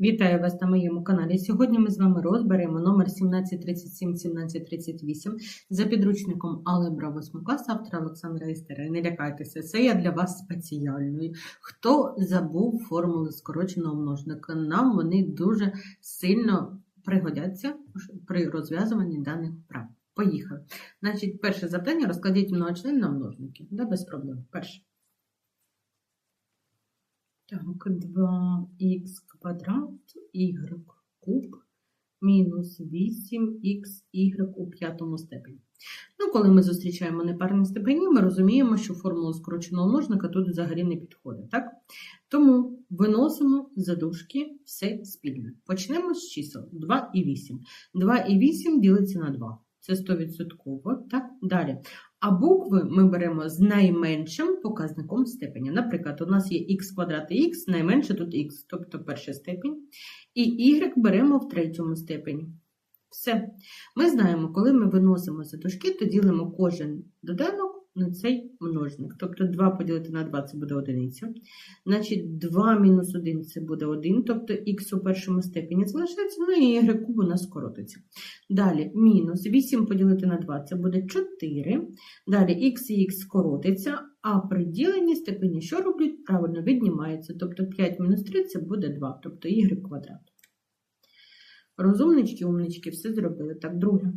Вітаю вас на моєму каналі. Сьогодні ми з вами розберемо номер 1737-1738 за підручником Алебра 8 класу автора Олександра Істера. Не лякайтеся, це я для вас спеціальною. Хто забув формули скороченого множника, нам вони дуже сильно пригодяться при розв'язуванні даних вправ. Поїхали. Значить, перше завдання розкладіть многочлен на множники. Да, без проблем. Перше. Так, 2х квадрат y куб мінус 8xy у п'ятому степені. Ну, коли ми зустрічаємо непарні степені, ми розуміємо, що формула скороченого множника тут взагалі не підходить. так? Тому виносимо за все спільне. Почнемо з чисел 2 і 8. 2 і 8 ділиться на 2. Це 100%. Так? Далі. А букви ми беремо з найменшим показником степені. Наприклад, у нас є х квадрат і х, найменше тут х, тобто перша степень. І y беремо в третьому степені. Все. Ми знаємо, коли ми виносимо за дужки, то ділимо кожен доданок на цей множник. Тобто 2 поділити на 2 це буде одиниця. Значить, 2 мінус 1 це буде 1, тобто х у першому степені залишається, ну і y куб у нас скоротиться. Далі мінус 8 поділити на 2 це буде 4. Далі х і х скоротиться, а при діленні степені що роблять? Правильно віднімається. Тобто 5 мінус 3 це буде 2, тобто y квадрат. Розумнички, умнички, все зробили. Так, друге.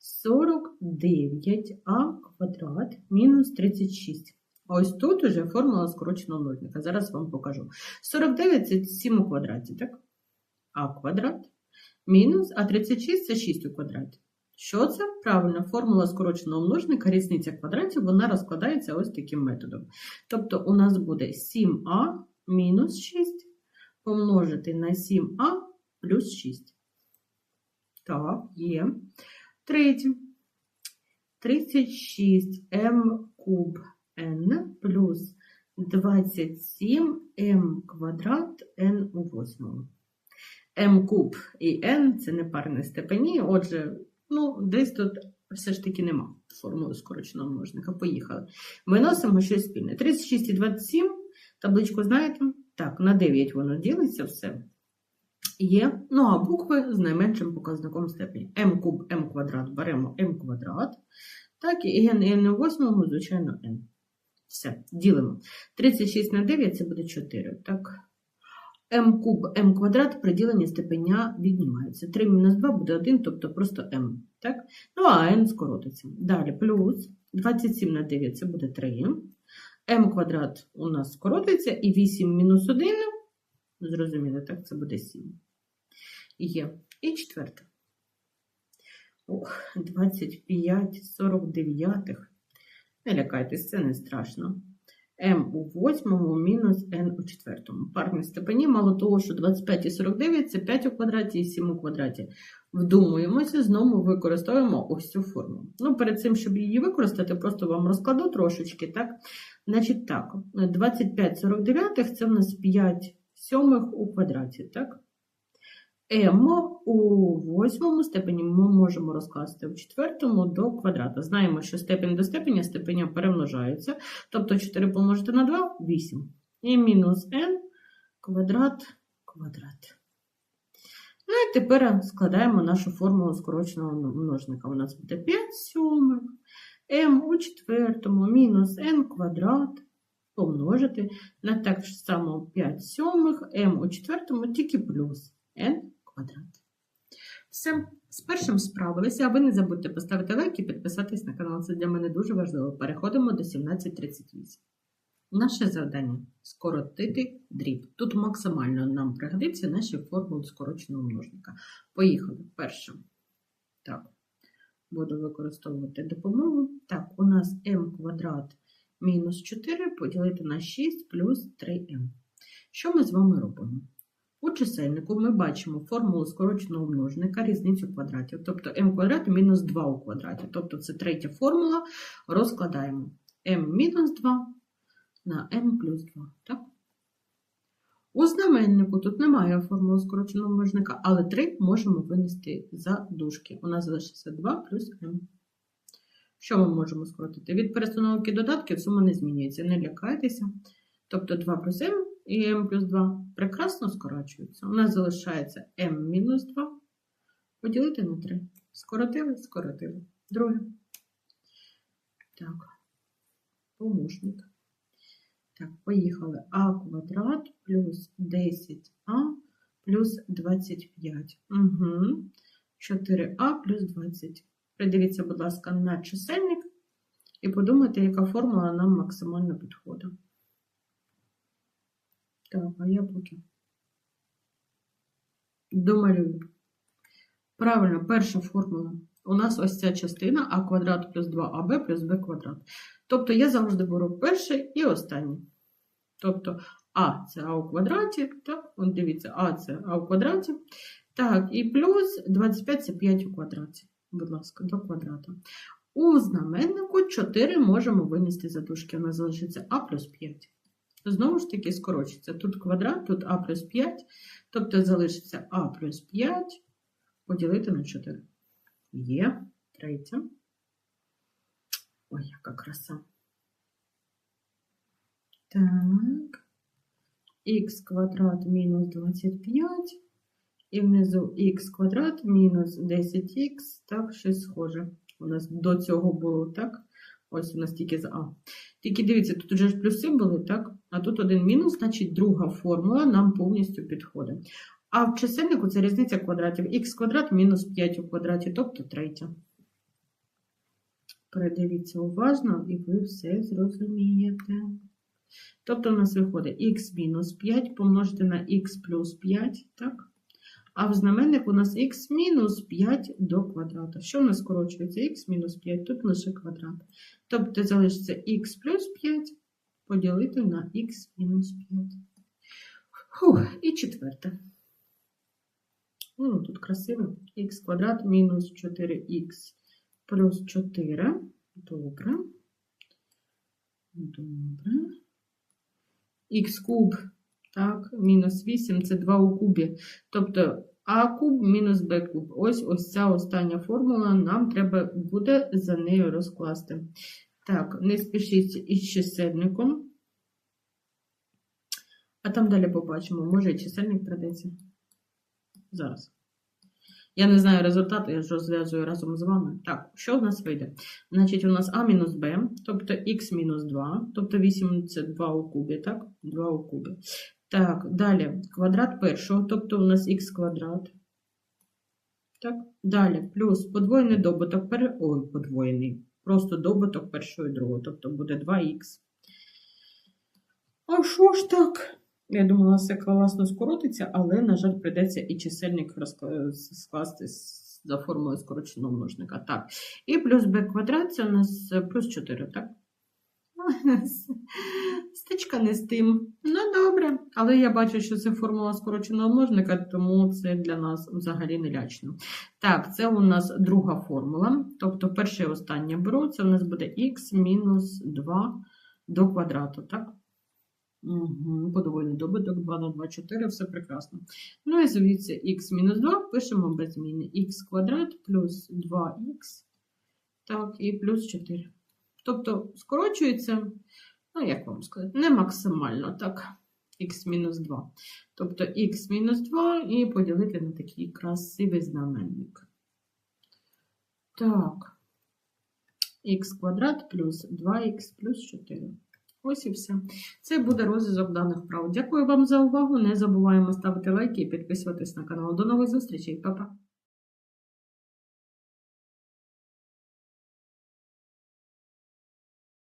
49а квадрат мінус 36. Ось тут уже формула скороченого множника. Зараз вам покажу. 49 це 7 у квадраті, так? А квадрат мінус, а 36 це 6 у квадраті. Що це? Правильно, формула скороченого множника, різниця квадратів, вона розкладається ось таким методом. Тобто у нас буде 7а мінус 6 помножити на 7а плюс 6. Так, є. Третє. 36m куб n плюс 27m квадрат n у восьмому. m куб і n це не парні степені, отже, ну, десь тут все ж таки нема формули скороченого множника. Поїхали. Виносимо щось спільне. 36 і 27, табличку знаєте? Так, на 9 воно ділиться все. Є, ну а букви з найменшим показником степені. m куб, m квадрат беремо m квадрат. Так, і n, і у восьмому, звичайно, n. Все, ділимо. 36 на 9 це буде 4. Так. m куб, m квадрат при діленні степеня віднімається. 3 мінус 2 буде 1, тобто просто m. Так? Ну, а n скоротиться. Далі плюс 27 на 9 це буде 3. m квадрат у нас скоротиться, і 8 мінус 1, зрозуміло, так, це буде 7. Є. І четверте. Ох, 25 49. Не лякайтесь, це не страшно. М у восьмому мінус n у четвертому. Парні степені, мало того, що 25 і 49 це 5 у квадраті і 7 у квадраті. Вдумуємося, знову використовуємо ось цю форму. Ну, перед цим, щоб її використати, просто вам розкладу трошечки, так? Значить так, 25 49 це в нас 5 сьомих у квадраті, так? m у восьмому степені ми можемо розкласти в четвертому до квадрата. Знаємо, що степень до степеня степеня перемножаються. Тобто 4 помножити на 2 – 8. І мінус n квадрат квадрат. Ну і тепер складаємо нашу формулу скороченого множника. У нас буде 5 сьомих, m у четвертому мінус n квадрат помножити на так само 5 сьомих, m у четвертому тільки плюс n квадрат. Все, з першим справилися, а ви не забудьте поставити лайк і підписатись на канал. Це для мене дуже важливо. Переходимо до 1738. Наше завдання скоротити дріб. Тут максимально нам пригодиться наші формули скороченого множника. Поїхали. Перше. Так, буду використовувати допомогу. Так, у нас m квадрат мінус 4 поділити на 6 плюс 3m. Що ми з вами робимо? У чисельнику ми бачимо формулу скороченого множника, різницю квадратів, тобто m квадрат мінус 2 у квадраті. Тобто це третя формула, розкладаємо m мінус 2 на m плюс 2. Так? У знаменнику тут немає формули скороченого множника, але 3 можемо винести за дужки. У нас залишиться 2 плюс m. Що ми можемо скоротити? Від перестановки додатків сума не змінюється, не лякайтеся. Тобто 2 плюс m і m плюс 2 прекрасно скорочуються. У нас залишається m мінус 2 поділити на 3. Скоротили, скоротили. Друге. Так, помощник. Так, поїхали. А квадрат плюс 10а плюс 25. Угу. 4а плюс 20. Придивіться, будь ласка, на чисельник і подумайте, яка формула нам максимально підходить. Так, а я поки домалюю. Правильно, перша формула. У нас ось ця частина а квадрат плюс 2аб плюс b квадрат. Тобто я завжди беру перший і останній. Тобто а це а у квадраті, так, от дивіться, а це а у квадраті. Так, і плюс 25 це 5 у квадраті. Будь ласка, до квадрата. У знаменнику 4 можемо винести за дужки. У залишиться а плюс 5. Знову ж таки, скорочиться. Тут квадрат, тут а плюс 5. Тобто залишиться а плюс 5 поділити на 4. Є. Третє. Ой, яка краса. Так. Х квадрат мінус 25. І внизу х квадрат мінус 10х. Так, щось схоже. У нас до цього було, так? Ось у нас тільки за А. Тільки дивіться, тут вже ж плюси були, так? А тут один мінус, значить друга формула нам повністю підходить. А в чисельнику це різниця квадратів. Х квадрат мінус 5 у квадраті, тобто третя. Передивіться уважно, і ви все зрозумієте. Тобто у нас виходить х мінус 5 помножити на х плюс 5, так? А в знаменник у нас х мінус 5 до квадрата. Що в нас скорочується? х мінус 5, тут лише квадрат. Тобто залишиться х плюс 5 поділити на х мінус 5. Фух, і четверте. Ну, тут красиво. х квадрат мінус 4х плюс 4. Добре. Добре. Х куб, так, мінус 8 це 2 у кубі. Тобто а куб мінус Б куб. Ось ось ця остання формула, нам треба буде за нею розкласти. Так, не спішіть із чисельником. А там далі побачимо, може і чисельник придеться. Зараз. Я не знаю результату, я ж розв'язую разом з вами. Так, що в нас вийде? Значить, у нас А мінус Б, тобто х мінус 2, тобто 8 це 2 у кубі, так? 2 у кубі. Так, далі квадрат першого, тобто у нас х квадрат. Так, далі плюс подвоєний добуток, пер... ой, подвоєний, просто добуток першого і другого, тобто буде 2х. А що ж так? Я думала, все класно скоротиться, але, на жаль, прийдеться і чисельник скласти за формулою скороченого множника. Так. І плюс b квадрат це у нас е, плюс 4, так? Стичка не з тим. Ну, добре. Але я бачу, що це формула скороченого множника, тому це для нас взагалі не лячно. Так, це у нас друга формула. Тобто перше і останнє беру, це у нас буде х мінус 2 до квадрату, так? Угу, подвоєний добуток 2 на 2, 4, все прекрасно. Ну і звідси х мінус 2 пишемо без зміни. х квадрат плюс 2х, так, і плюс 4. Тобто скорочується, ну як вам сказати, не максимально, так, х-2. Тобто х-2 і поділити на такий красивий знаменник. Так, х квадрат плюс 2х плюс 4. Ось і все. Це буде розв'язок даних вправ. Дякую вам за увагу. Не забуваємо ставити лайки і підписуватись на канал. До нових зустрічей, Па-па!